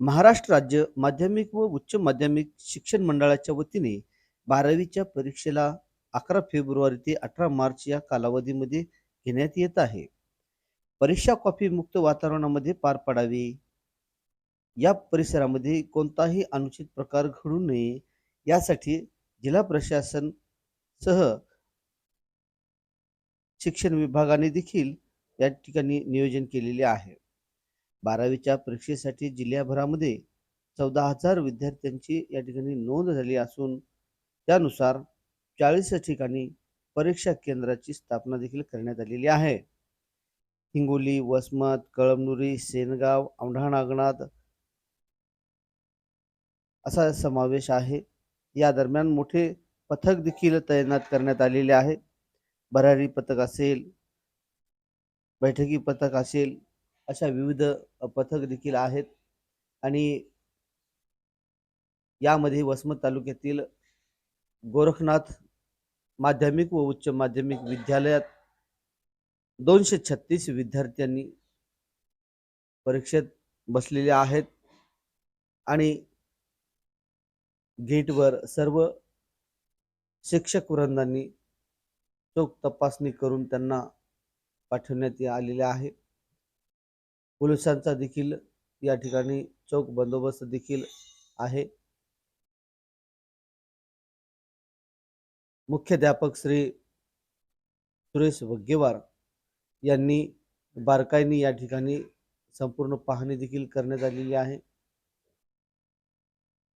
महाराष्ट्र राज्य माध्यमिक व उच्च माध्यमिक शिक्षण मंडळाच्या वतीने बारावीच्या परीक्षेला अकरा फेब्रुवारी ते अठरा मार्च या कालावधीमध्ये घेण्यात येत आहे. परीक्षा कॉपी मुक्त वातावरणामध्ये पार पडावी. या परिसरामध्ये कोणताही अनुचित प्रकार घडू नये यासाठी जिल्हा प्रशासन सह शिक्षण विभागाने देखील या ठिकाणी नियोजन केलेले आहे. बारावीच्या परीक्षेसाठी जिल्ह्याभरामध्ये चौदा हजार विद्यार्थ्यांची या ठिकाणी नोंद झाली असून त्यानुसार चाळीस ठिकाणी परीक्षा केंद्राची स्थापना देखील करण्यात आलेली आहे. हिंगोली वसमत कळमनुरी सेनगाव औंढा नागनाथ असा समावेश आहे. या दरम्यान मोठे पथक देखील तैनात करण्यात आलेले आहे. भरारी पथक असेल बैठकी पथक असेल अशा विविध पथक देखील आहेत. आणि यामध्ये वसमत तालुक्यातील गोरखनाथ माध्यमिक व उच्च माध्यमिक विद्यालयात दोनशे छत्तीस विद्यार्थ्यांनी परीक्षेत बसलेले आहेत. आणि गेटवर सर्व शिक्षक वृंदांनी चोख तपासणी करून त्यांना पाठवण्यात आलेले आहे पोलिसांचा देखील या ठिकाणी चौक बंदोबस्त देखील आहे. मुख्याध्यापक श्री सुरेश वग्गेवार यांनी बारकाईने या ठिकाणी संपूर्ण पाहणी देखील करण्यात आलेली आहे.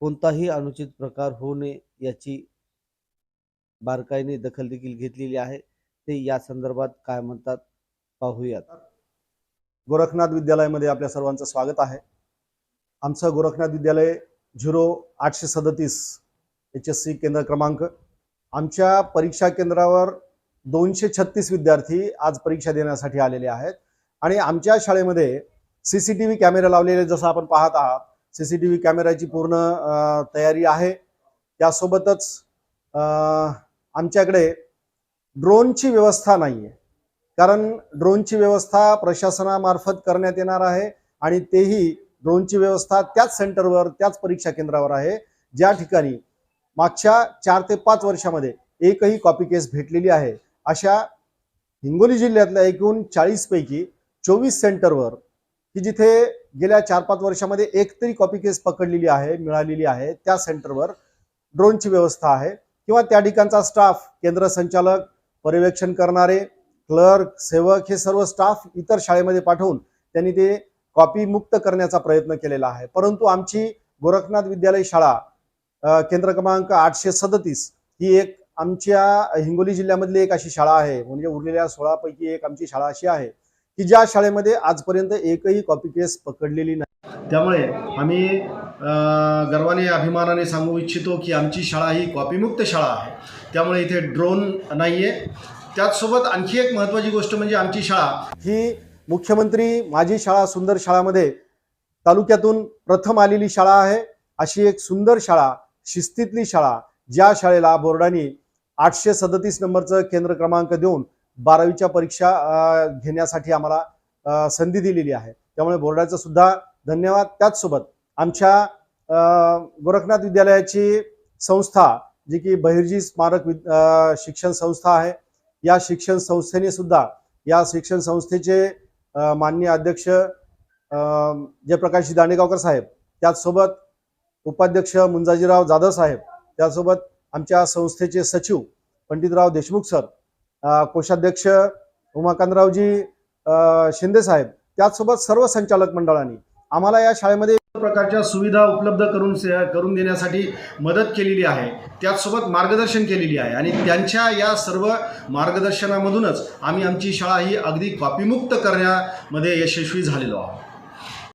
कोणताही अनुचित प्रकार होऊ नये याची बारकाईने दखल देखील घेतलेली आहे. ते या संदर्भात काय म्हणतात पाहूयात. गोरखनाथ विद्यालयामध्ये आपल्या सर्वांचं स्वागत आहे. आमचं गोरखनाथ विद्यालय झिरो आठशे सदतीस एच एस सी केंद्र क्रमांक. आमच्या परीक्षा केंद्रावर दोनशे छत्तीस विद्यार्थी आज परीक्षा देण्यासाठी आलेले आहेत. आणि आमच्या शाळेमध्ये C C T V camera लावलेले जसं आपण पाहत आहात सी सी टी व्ही कॅमेऱ्याची पूर्ण तयारी आहे. त्यासोबतच आमच्याकडे ड्रोनची व्यवस्था नाही आहे कारण ड्रोनची व्यवस्था प्रशासनामार्फत करण्यात येणार आहे आणि तेही ड्रोनची व्यवस्था त्याच सेंटरवर त्याच परीक्षा केंद्रावर आहे. ज्या ठिकाणी मागच्या चार ते पाच वर्षामध्ये एकही कॉपी केस भेटलेली आहे अशा हिंगोली जिल्ह्यातल्या एकूण चाळीसपैकी चोवीस सेंटरवर की जिथे गेल्या चार पाच वर्षामध्ये एक तरी कॉपी केस पकडलेली आहे मिळालेली आहे त्या सेंटरवर ड्रोनची व्यवस्था आहे. किंवा त्या ठिकाणचा स्टाफ केंद्र संचालक पर्यवेक्षण करणारे क्लर्क सेवक हे सर्व स्टाफ इतर शाळेमध्ये पाठवून त्यांनी ते कॉपी मुक्त करण्याचा प्रयत्न केलेला आहे. परंतु आमची गोरखनाथ विद्यालय शाळा केंद्र क्रमांक आठशे सदतीस ही एक आमच्या हिंगोली जिल्ह्यामधली एक अशी शाळा आहे. म्हणजे उरलेल्या सोळापैकी एक आमची शाळा अशी आहे की ज्या शाळेमध्ये आजपर्यंत एकही कॉपी केस पकडलेली नाही. त्यामुळे आम्ही गर्वाने अभिमानाने सांगू इच्छितो की आमची शाळा ही कॉपीमुक्त शाळा आहे. त्यामुळे इथे ड्रोन नाही आहे त्याचसोबत आणखी एक महत्त्वाची गोष्ट म्हणजे आमची शाळा. ही मुख्यमंत्री माझी शाळा सुंदर शाळामध्ये तालुक्यातून प्रथम आलेली शाळा आहे. अशी एक सुंदर शाळा शिस्तीतली शाळा ज्या शाळेला बोर्डाने आठशे सदतीस नंबरचं केंद्र क्रमांक देऊन बारावीच्या परीक्षा घेण्यासाठी आम्हाला संधी दिलेली आहे. त्यामुळे बोर्डाचं सुद्धा धन्यवाद त्याचसोबत आमच्या गोरखनाथ विद्यालयाची संस्था जी की बहिर्जी स्मारक शिक्षण संस्था आहे या शिक्षण संस्थेने सुद्धा या शिक्षण संस्थेचे माननीय अध्यक्ष अ, जयप्रकाशजी दांडेगावकर साहेब त्याचसोबत उपाध्यक्ष मुंजाजीराव जाधव साहेब त्यासोबत आमच्या संस्थेचे सचिव पंडितराव देशमुख सर कोषाध्यक्ष उमाकांतरावजी शिंदे साहेब त्याचसोबत सर्व संचालक मंडळांनी आम्हाला या शाळेमध्ये प्रकारच्या सुविधा उपलब्ध करून करून देण्यासाठी मदत केलेली आहे. त्याचसोबत मार्गदर्शन केलेली आहे. आणि त्यांच्या या सर्व मार्गदर्शनामधूनच आम्ही आमची शाळा ही अगदी कॉपीमुक्त करण्यामध्ये यशस्वी झालेलो आहोत.